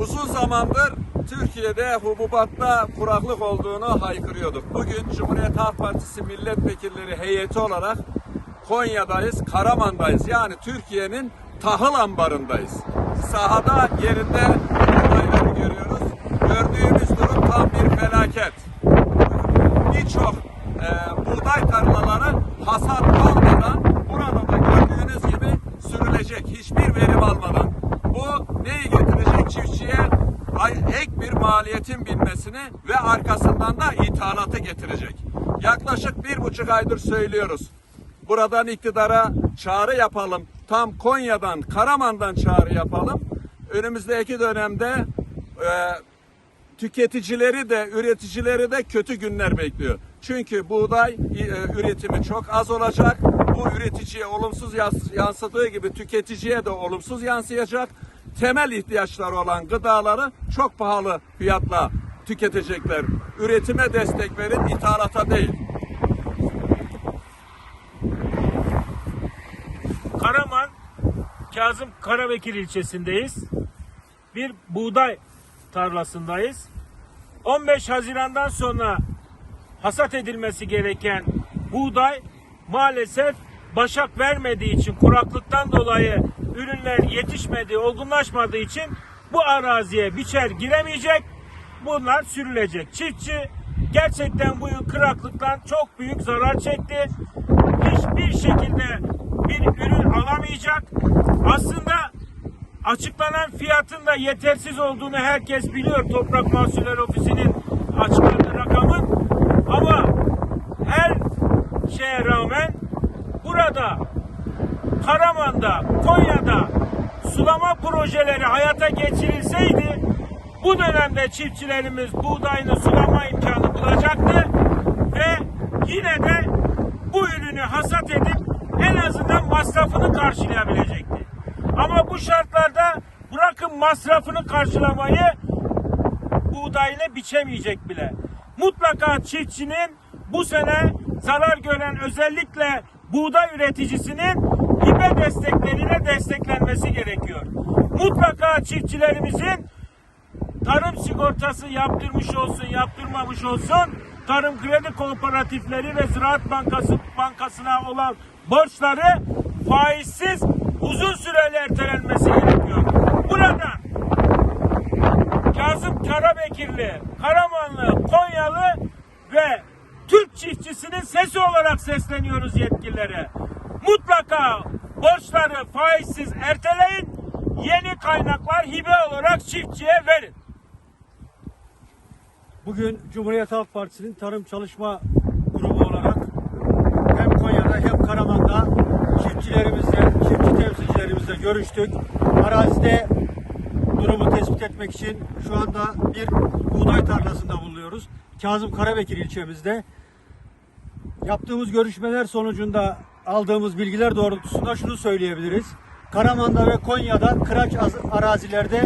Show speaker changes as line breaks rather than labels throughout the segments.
Uzun zamandır Türkiye'de hububatta kuraklık olduğunu haykırıyorduk. Bugün Cumhuriyet Halk Partisi milletvekilleri heyeti olarak Konya'dayız, Karaman'dayız. Yani Türkiye'nin tahıl ambarındayız. Sahada yerinde olayları görüyoruz. Gördüğümüz durum tam bir felaket. Birçok e, buğday tarlaları hasat olmadan burada da gördüğünüz gibi sürülecek. Hiçbir verim almadan. Bu neyi getirecek çiftçiye? Bir maliyetin binmesini ve arkasından da ithalatı getirecek. Yaklaşık bir buçuk aydır söylüyoruz. Buradan iktidara çağrı yapalım. Tam Konya'dan, Karaman'dan çağrı yapalım. Önümüzdeki dönemde e, tüketicileri de üreticileri de kötü günler bekliyor. Çünkü buğday e, üretimi çok az olacak. Bu üreticiye olumsuz yansıdığı gibi tüketiciye de olumsuz yansıyacak. Temel ihtiyaçları olan gıdaları çok pahalı fiyatla tüketecekler. Üretime destek verin, ithalata değil.
Karaman, Kazım Karabekir ilçesindeyiz. Bir buğday tarlasındayız. 15 Haziran'dan sonra hasat edilmesi gereken buğday maalesef başak vermediği için kuraklıktan dolayı ürünler yetişmediği, olgunlaşmadığı için bu araziye biçer giremeyecek. Bunlar sürülecek. Çiftçi gerçekten bu yıl kuraklıktan çok büyük zarar çekti. Hiçbir şekilde bir ürün alamayacak. Aslında açıklanan fiyatın da yetersiz olduğunu herkes biliyor. Toprak Mahsulleri Ofisi'nin açıkladığı rakamın. Ama her şeye rağmen burada Karaman'da, Konya'da sulama projeleri hayata geçirilseydi bu dönemde çiftçilerimiz buğdayını sulama imkanı bulacaktı ve yine de bu ürünü hasat edip en azından masrafını karşılayabilecekti. Ama bu şartlarda bırakın masrafını karşılamayı buğdayını biçemeyecek bile. Mutlaka çiftçinin bu sene zarar gören özellikle buğday üreticisinin hibe destekleriyle desteklenmesi gerekiyor. Mutlaka çiftçilerimizin tarım sigortası yaptırmış olsun, yaptırmamış olsun, tarım kredi kooperatifleri ve Ziraat Bankası bankasına olan borçları faizsiz uzun süreli ertelenmesi gerekiyor. Buradan Kazım Karabekirli, Karamanlı, çiftçisinin sesi olarak sesleniyoruz yetkililere. Mutlaka borçları faizsiz erteleyin, yeni kaynaklar hibe olarak çiftçiye verin.
Bugün Cumhuriyet Halk Partisi'nin tarım çalışma grubu olarak hem Konya'da hem Karaman'da çiftçilerimizle, çiftçi temsilcilerimizle görüştük. Arazide durumu tespit etmek için şu anda bir buğday tarlasında bulunuyoruz. Kazım Karabekir ilçemizde. Yaptığımız görüşmeler sonucunda aldığımız bilgiler doğrultusunda şunu söyleyebiliriz. Karaman'da ve Konya'da kıraç az- arazilerde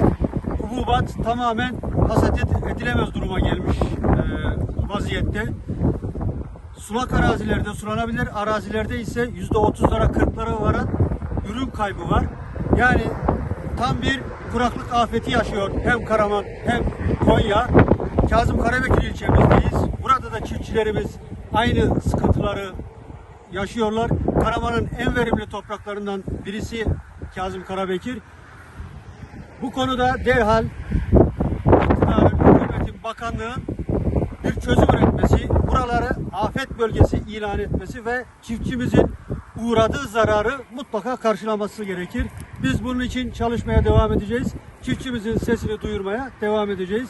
hububat tamamen hasat ed- edilemez duruma gelmiş e, vaziyette. Sulak arazilerde, sulanabilir arazilerde ise yüzde otuzlara, kırklara varan ürün kaybı var. Yani tam bir kuraklık afeti yaşıyor hem Karaman hem Konya. Kazım Karabekir ilçemizdeyiz. Burada da çiftçilerimiz aynı sıkıntıları yaşıyorlar. Karaman'ın en verimli topraklarından birisi Kazım Karabekir. Bu konuda derhal iktidarın, hükümetin, bakanlığın bir çözüm üretmesi, buraları afet bölgesi ilan etmesi ve çiftçimizin uğradığı zararı mutlaka karşılaması gerekir. Biz bunun için çalışmaya devam edeceğiz. Çiftçimizin sesini duyurmaya devam edeceğiz.